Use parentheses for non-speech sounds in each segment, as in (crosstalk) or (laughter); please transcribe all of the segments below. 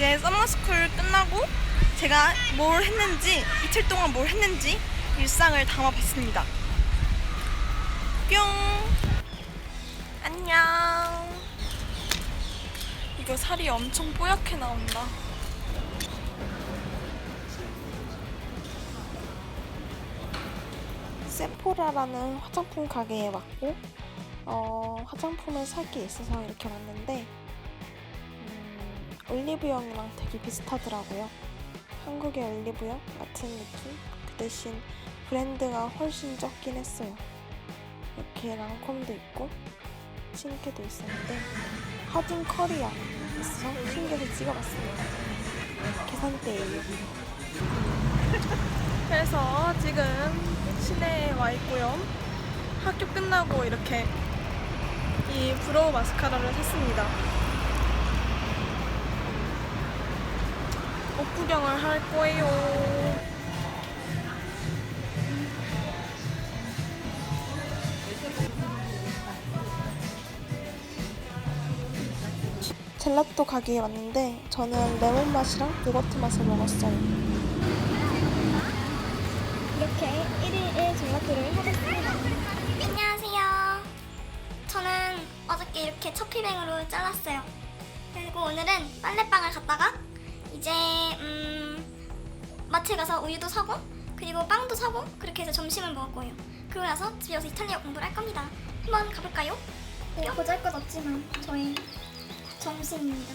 이제 서머스쿨 끝나고 제가 뭘 했는지 이틀 동안 뭘 했는지 일상을 담아봤습니다. 뿅. 안녕. 이거 살이 엄청 뽀얗게 나온다. 세포라라는 화장품 가게에 왔고 어, 화장품을 살 게 있어서 이렇게 왔는데 음, 올리브영이랑 되게 비슷하더라고요. 한국의 올리브영 같은 느낌? 그 대신 브랜드가 훨씬 적긴 했어요. 이렇게 랑콤도 있고 신게도 있었는데 하딘 커리어 있어서 신게도 찍어봤습니다. 계산대예요. (laughs) 그래서 지금 시내에 와 있고요. 학교 끝나고 이렇게 이 브로우 마스카라를 샀습니다. 구경을 할 거예요. 젤라또 가게에 왔는데 저는 레몬 맛이랑 요거트 맛을 먹었어요. 이렇게 1일 1 젤라또를 하겠습니다. 안녕하세요. 저는 어저께 이렇게 첫피뱅으로 잘랐어요. 그리고 오늘은 빨래방을 갔다가 이제 음, 마트에 가서 우유도 사고 그리고 빵도 사고 그렇게 해서 점심을 먹을 거예요. 그러고 나서 집에 와서 이탈리아 공부를 할 겁니다. 한번 가볼까요? 네, 보잘 것 없지만 저의 점심입니다.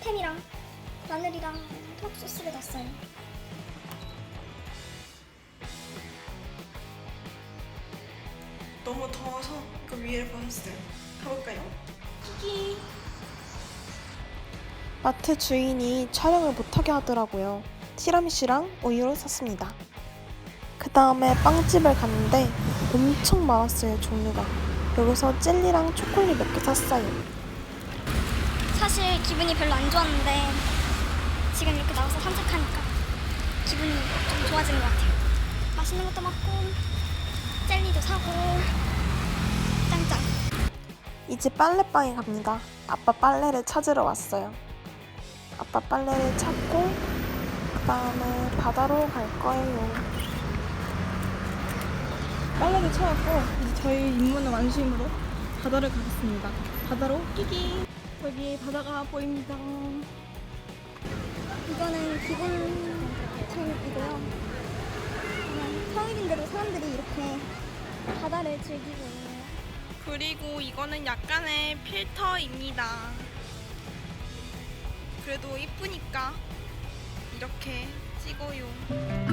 스팸이랑 마늘이랑 토마토 소스를 넣었어요. 너무 더워서 그 위를 벗었어요. 가볼까요? 키 마트 주인이 촬영을 못하게 하더라고요. 티라미슈랑 우유를 샀습니다. 그 다음에 빵집을 갔는데 엄청 많았어요, 종류가. 여기서 젤리랑 초콜릿 몇 개 샀어요. 사실 기분이 별로 안 좋았는데 지금 이렇게 나와서 산책하니까 기분이 좀 좋아지는 것 같아요. 맛있는 것도 먹고 젤리도 사고 짱짱. 이제 빨래방에 갑니다. 아빠 빨래를 찾으러 왔어요. 아빠 빨래를 찾고 그 다음에 바다로 갈 거예요. 빨래를 찾았고 이제 저희 임무는 완수임으로 바다를 가겠습니다. 바다로 끼기. 여기 바다가 보입니다. 이거는 기본템이고요. 그냥 평일인데도 사람들이 이렇게 바다를 즐기고 있네요. 그리고 이거는 약간의 필터입니다. 그래도 이쁘니까 이렇게 찍어요.